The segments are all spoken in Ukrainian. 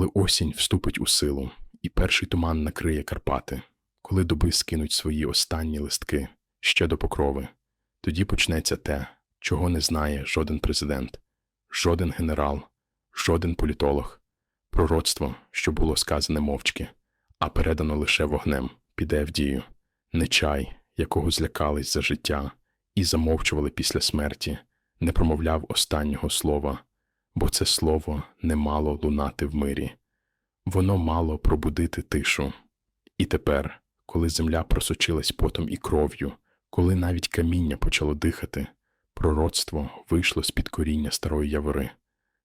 коли осінь вступить у силу, і перший туман накриє Карпати, коли доби скинуть свої останні листки ще до покрови, тоді почнеться те, чого не знає жоден президент, жоден генерал, жоден політолог. Пророцтво, що було сказане мовчки, а передано лише вогнем, піде в дію. Не чай, якого злякались за життя і замовчували після смерті, не промовляв останнього слова, бо це слово не мало лунати в мирі. Воно мало пробудити тишу. І тепер, коли земля просочилась потом і кров'ю, коли навіть каміння почало дихати, пророцтво вийшло з-під коріння старої явори.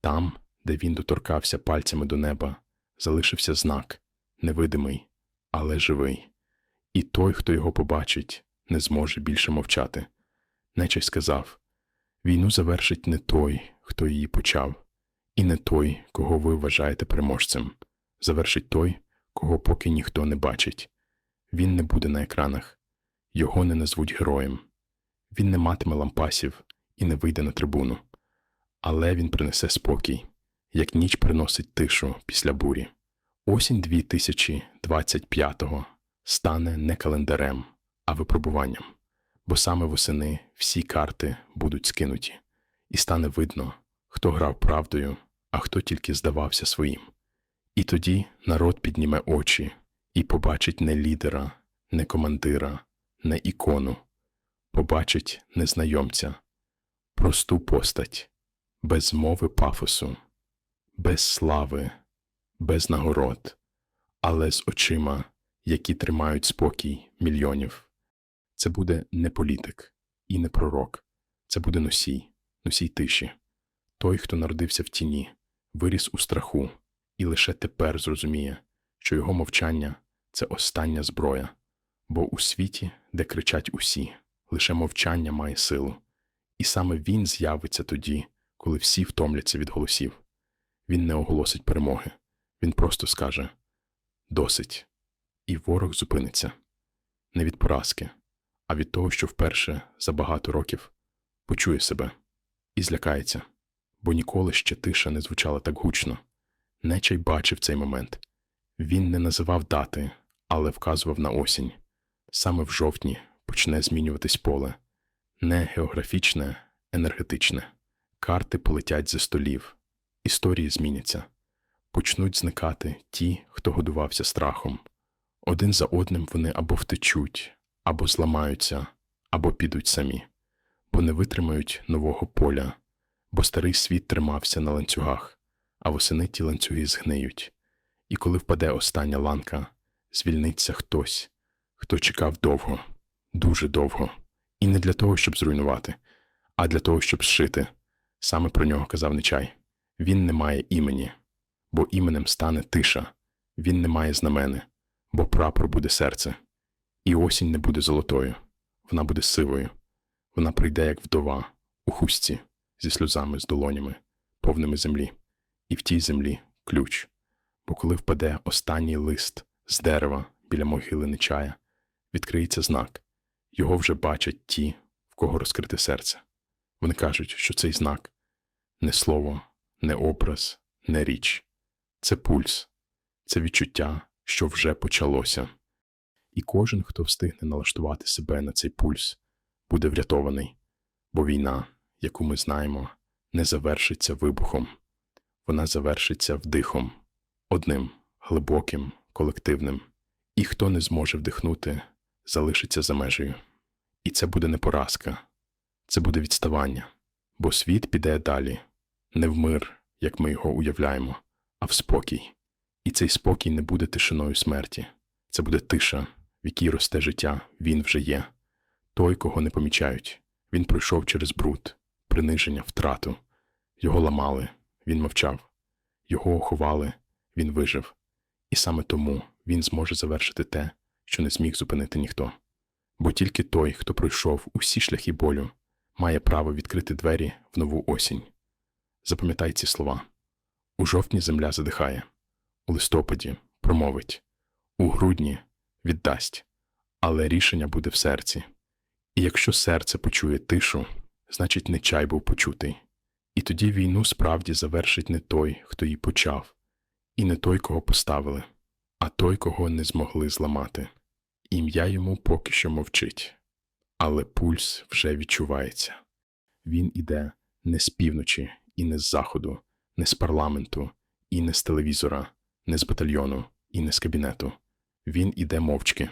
Там, де він доторкався пальцями до неба, залишився знак невидимий, але живий. І той, хто його побачить, не зможе більше мовчати. Нечай сказав війну завершить не той, хто її почав, і не той, кого ви вважаєте переможцем. Завершить той, кого поки ніхто не бачить. Він не буде на екранах, його не назвуть героєм. Він не матиме лампасів і не вийде на трибуну. Але він принесе спокій, як ніч приносить тишу після бурі. Осінь 2025-го стане не календарем, а випробуванням, бо саме восени всі карти будуть скинуті, і стане видно, хто грав правдою, а хто тільки здавався своїм. І тоді народ підніме очі і побачить не лідера, не командира, не ікону, побачить незнайомця, просту постать, без мови пафосу, без слави, без нагород, але з очима, які тримають спокій мільйонів. Це буде не політик і не пророк, це буде носій, носій тиші, той, хто народився в тіні, виріс у страху і лише тепер зрозуміє, що його мовчання це остання зброя, бо у світі, де кричать усі, лише мовчання має силу, і саме він з'явиться тоді, коли всі втомляться від голосів. Він не оголосить перемоги, він просто скаже досить, і ворог зупиниться. Не від поразки, а від того, що вперше за багато років почує себе і злякається, бо ніколи ще тиша не звучала так гучно. Нечай бачив цей момент. Він не називав дати, але вказував на осінь. Саме в жовтні почне змінюватись поле. Не географічне, енергетичне. Карти полетять зі столів, історії зміняться. Почнуть зникати ті, хто годувався страхом. Один за одним вони або втечуть, або зламаються, або підуть самі, бо не витримають нового поля, бо старий світ тримався на ланцюгах, а восени ті ланцюги згниють. І коли впаде остання ланка, звільниться хтось, хто чекав довго, дуже довго, і не для того, щоб зруйнувати, а для того, щоб зшити. Саме про нього казав Нечай. Він не має імені, бо іменем стане тиша, він не має знамени, бо прапор буде серце. І осінь не буде золотою, вона буде сивою, вона прийде, як вдова, у хустці, зі сльозами з долонями, повними землі, і в тій землі ключ. Бо коли впаде останній лист з дерева біля могили Нечая, відкриється знак, його вже бачать ті, в кого розкрите серце. Вони кажуть, що цей знак не слово, не образ, не річ, це пульс, це відчуття, що вже почалося. І кожен, хто встигне налаштувати себе на цей пульс, буде врятований, бо війна, яку ми знаємо, не завершиться вибухом, вона завершиться вдихом, одним, глибоким, колективним, і хто не зможе вдихнути, залишиться за межею. І це буде не поразка, це буде відставання, бо світ піде далі, не в мир, як ми його уявляємо, а в спокій. І цей спокій не буде тишиною смерті, це буде тиша, в якій росте життя, він вже є. Той, кого не помічають, він пройшов через бруд, приниження, втрату. Його ламали, він мовчав, його оховали, він вижив. І саме тому він зможе завершити те, що не зміг зупинити ніхто. Бо тільки той, хто пройшов усі шляхи болю, має право відкрити двері в нову осінь. Запам'ятай ці слова. У жовтні земля задихає, у листопаді промовить, у грудні віддасть, але рішення буде в серці. І якщо серце почує тишу, значить не чай був почутий. І тоді війну справді завершить не той, хто її почав, І не той, кого поставили, а той, кого не змогли зламати. Ім'я йому поки що мовчить, але пульс вже відчувається. Він іде не з півночі і не з заходу, не з парламенту, і не з телевізора, не з батальйону, і не з кабінету. Він іде мовчки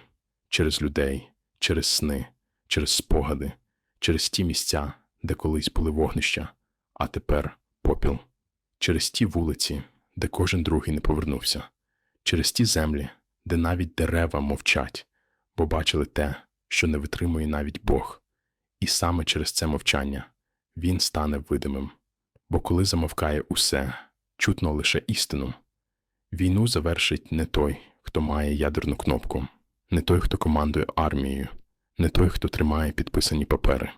через людей, через сни, через спогади, через ті місця, де колись були вогнища, а тепер попіл, через ті вулиці, де кожен другий не повернувся, через ті землі, де навіть дерева мовчать, бо бачили те, що не витримує навіть Бог. І саме через це мовчання він стане видимим. Бо коли замовкає усе, чутно лише істину. Війну завершить не той, хто має ядерну кнопку, не той, хто командує армією, не той, хто тримає підписані папери.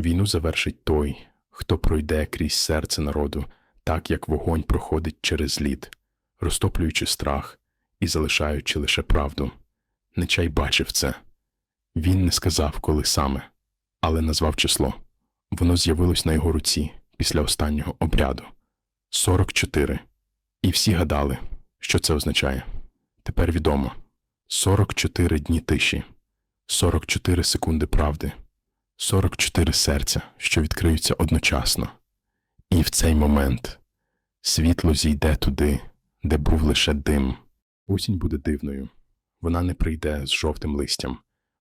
Війну завершить той, хто пройде крізь серце народу, так як вогонь проходить через лід, розтоплюючи страх і залишаючи лише правду. Нечай бачив це. Він не сказав, коли саме, але назвав число. Воно з'явилось на його руці після останнього обряду 44. І всі гадали, що це означає. Тепер відомо 44 дні тиші, 44 секунди правди, 44 серця, що відкриються одночасно. І в цей момент світло зійде туди, де був лише дим. Осінь буде дивною. Вона не прийде з жовтим листям,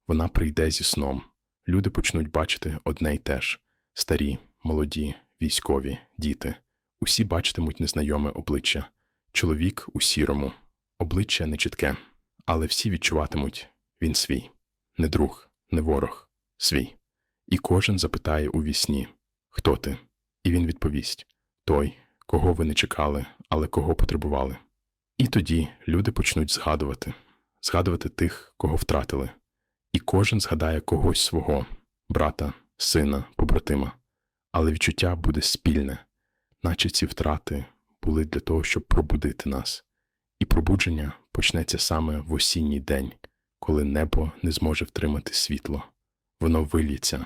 вона прийде зі сном. Люди почнуть бачити одне й те ж старі, молоді, військові, діти. Усі бачитимуть незнайоме обличчя, чоловік у сірому, обличчя нечітке, але всі відчуватимуть він свій, не друг, не ворог, свій. І кожен запитає у вісні Хто ти? І він відповість той, кого ви не чекали, але кого потребували. І тоді люди почнуть згадувати, згадувати тих, кого втратили, і кожен згадає когось свого брата, сина, побратима. Але відчуття буде спільне, наче ці втрати були для того, щоб пробудити нас. І пробудження почнеться саме в осінній день, коли небо не зможе втримати світло. Воно виліться,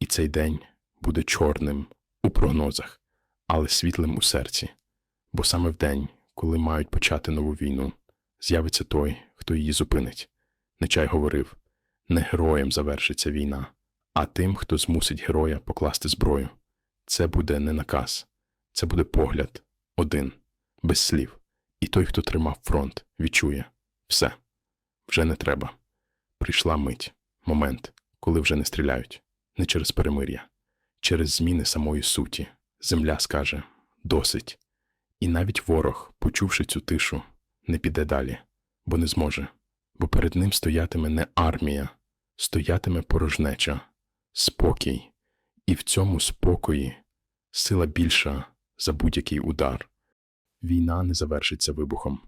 і цей день буде чорним у прогнозах, але світлим у серці. Бо саме в день, коли мають почати нову війну, з'явиться той, хто її зупинить. Нечай говорив не героєм завершиться війна, а тим, хто змусить героя покласти зброю. Це буде не наказ, це буде погляд один, без слів. І той, хто тримав фронт, відчує все вже не треба. Прийшла мить, момент, коли вже не стріляють, не через перемир'я, через зміни самої суті. Земля скаже досить. І навіть ворог, почувши цю тишу, не піде далі, бо не зможе, бо перед ним стоятиме не армія, стоятиме порожнеча, спокій, і в цьому спокої сила більша за будь-який удар. Війна не завершиться вибухом,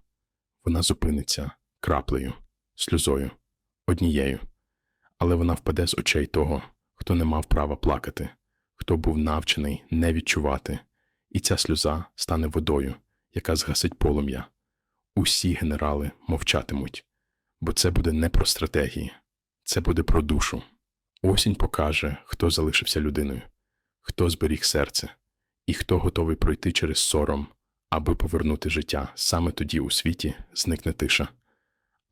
вона зупиниться краплею, сльозою, однією, але вона впаде з очей того, хто не мав права плакати, хто був навчений не відчувати, і ця сльоза стане водою, яка згасить полум'я. Усі генерали мовчатимуть, бо це буде не про стратегії, це буде про душу. Осінь покаже, хто залишився людиною, хто зберіг серце, і хто готовий пройти через сором, аби повернути життя. Саме тоді у світі зникне тиша,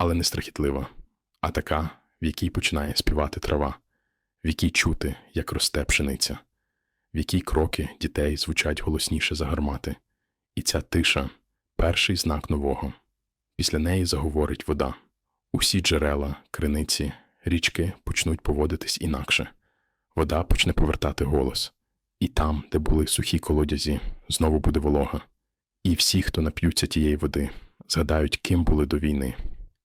але не страхітлива, а така, в якій починає співати трава, в якій чути, як росте пшениця, в якій кроки дітей звучать голосніше за гармати. І ця тиша перший знак нового. Після неї заговорить вода. Усі джерела, криниці, річки почнуть поводитись інакше. Вода почне повертати голос. І там, де були сухі колодязі, знову буде волога. І всі, хто нап'ються тієї води, згадають, ким були до війни,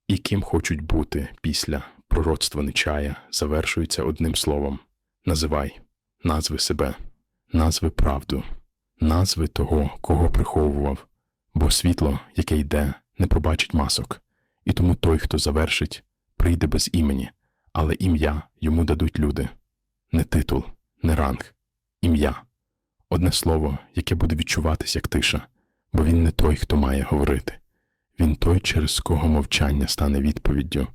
і ким хочуть бути після пророцтва Нечая, завершується одним словом називай, назви себе, назви правду, назви того, кого приховував, бо світло, яке йде, не побачить масок, і тому той, хто завершить, прийде без імені, але ім'я йому дадуть люди, не титул, не ранг, ім'я. Одне слово, яке буде відчуватись як тиша, бо він не той, хто має говорити. Він той, через кого мовчання стане відповіддю.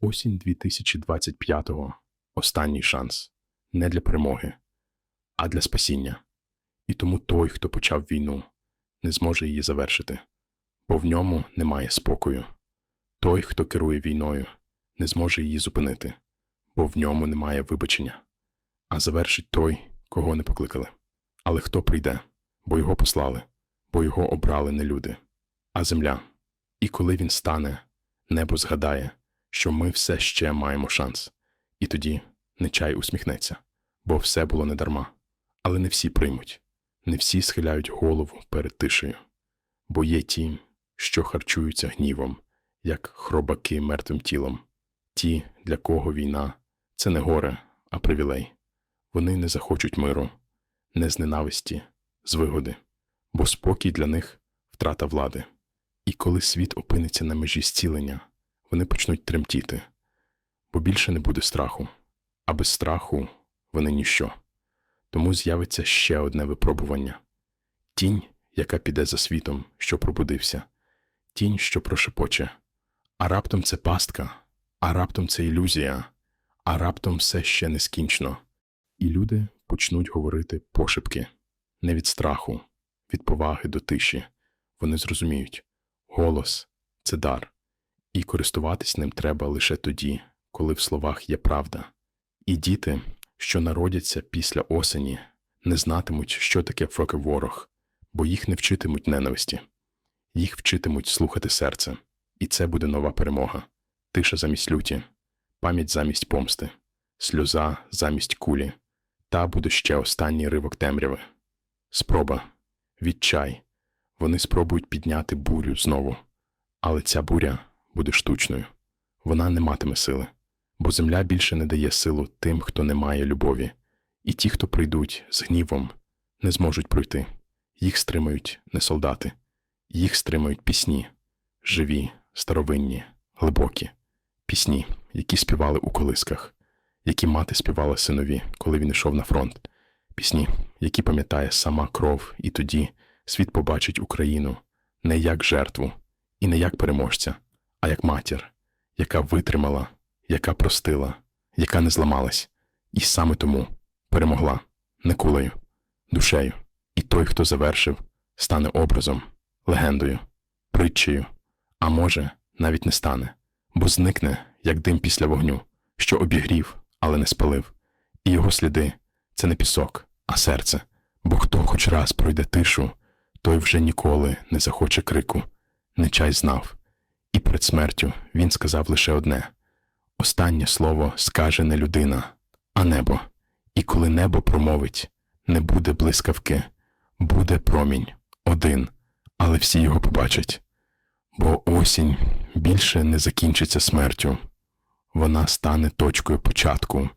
Осінь 2025-го останній шанс не для перемоги, а для спасіння. І тому той, хто почав війну, не зможе її завершити, бо в ньому немає спокою. Той, хто керує війною, не зможе її зупинити, бо в ньому немає вибачення, а завершить той, кого не покликали. Але хто прийде, бо його послали, бо його обрали не люди, а земля. І коли він стане, небо згадає, що ми все ще маємо шанс. І тоді нечай усміхнеться, бо все було недарма. Але не всі приймуть, не всі схиляють голову перед тишею, бо є ті, що харчуються гнівом, як хробаки мертвим тілом, ті, для кого війна це не горе, а привілей. Вони не захочуть миру, не з ненависті, з вигоди, бо спокій для них втрата влади. І коли світ опиниться на межі зцілення, вони почнуть тремтіти, бо більше не буде страху, а без страху вони ніщо. Тому з'явиться ще одне випробування тінь, яка піде за світом, що пробудився, тінь, що прошепоче. А раптом це пастка, а раптом це ілюзія, а раптом все ще не скінчено. І люди почнуть говорити пошепки, не від страху, від поваги до тиші. Вони зрозуміють голос це дар, і користуватись ним треба лише тоді, коли в словах є правда. І діти, що народяться після осені, не знатимуть, що таке фроки ворог, бо їх не вчитимуть ненависті, їх вчитимуть слухати серце, і це буде нова перемога, тиша замість люті, пам'ять замість помсти, сльоза замість кулі, та буде ще останній ривок темряви. Спроба, відчай. Вони спробують підняти бурю знову, але ця буря буде штучною. Вона не матиме сили, бо земля більше не дає силу тим, хто не має любові, і ті, хто прийдуть з гнівом, не зможуть пройти. Їх стримають не солдати, їх стримають пісні, живі, старовинні, глибокі, пісні, які співали у колисках, які мати співала синові, коли він йшов на фронт, пісні, які пам'ятає сама кров, і тоді світ побачить Україну не як жертву і не як переможця, а як матір, яка витримала, яка простила, яка не зламалась, і саме тому перемогла не кулею, душею. І той, хто завершив, стане образом, легендою, притчею, а може, навіть не стане, бо зникне, як дим після вогню, що обігрів, але не спалив, і його сліди це не пісок, а серце, бо хто хоч раз пройде тишу, той вже ніколи не захоче крику. Нечай знав, і перед смертю він сказав лише одне останнє слово скаже не людина, а небо. І коли небо промовить, не буде блискавки, буде промінь один, але всі його побачать. Бо осінь більше не закінчиться смертю, вона стане точкою початку